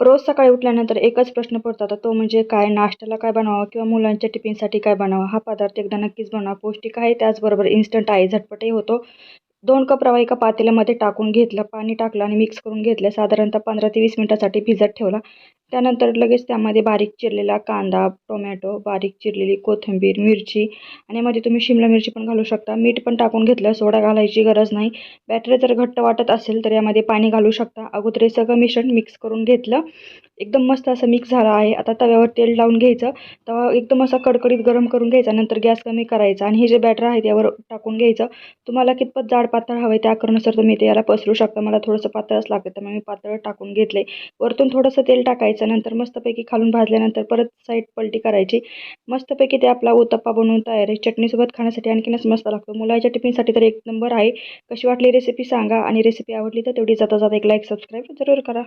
रोज सकाळी उठल्यानंतर एकच प्रश्न पडतो. आता तो म्हणजे काय? नाश्त्याला काय बनवावं किंवा मुलांच्या टिफिनसाठी काय बनवावं? हा पदार्थ एकदा नक्कीच बनवा. पौष्टिक आहे त्याचबरोबर इन्स्टंट आहे झटपटही होतो. दोन कप रवा एका पातेल्यामध्ये टाकून घेतलं. पाणी टाकलं आणि मिक्स करून घेतलं. साधारणतः पंधरा ते वीस मिनटासाठी भिजत ठेवला. त्यानंतर लगेच त्यामध्ये बारीक चिरलेला कांदा टोमॅटो बारीक चिरलेली कोथिंबीर मिरची आणि मध्ये तुम्ही शिमला मिरची पण घालू शकता. मीठ पण टाकून घेतलं सोडा घालायची गरज नाही. बॅटरी जर घट्ट वाटत असेल तर यामध्ये पाणी घालू शकता. अगोदर हे सगळं मिश्रण मिक्स करून घेतलं. एकदम मस्त असं मिक्स झाला आहे. आता तव्यावर तेल लावून घ्यायचं. तवा एकदम असा कडकडीत गरम करून घ्यायचा. नंतर गॅस कमी करायचा आणि हे जे बॅटर आहे त्यावर टाकून घ्यायचं. तुम्हाला कितपत जाड पातळ हवं आहे त्या तुम्ही ते याला पसरू शकता. मला थोडंसं पातळच लागतं त्यामुळे मी पातळ टाकून घेतले वरतून थोडंसं तेल टाकायचं. नंतर मस्तपैकी खालून भाजल्यानंतर परत साईड पलटी करायची. मस्तपैकी ते आपला उत्तप्पा बनवून तयार आहे. चटणीसोबत खाण्यासाठी आणखीनच मस्त लागतो. मुलाच्या टिफिनसाठी तर एक नंबर आहे. कशी वाटली रेसिपी सांगा आणि रेसिपी आवडली तर तेवढी जाता जाता एक लाईक सबस्क्राईब जरूर करा.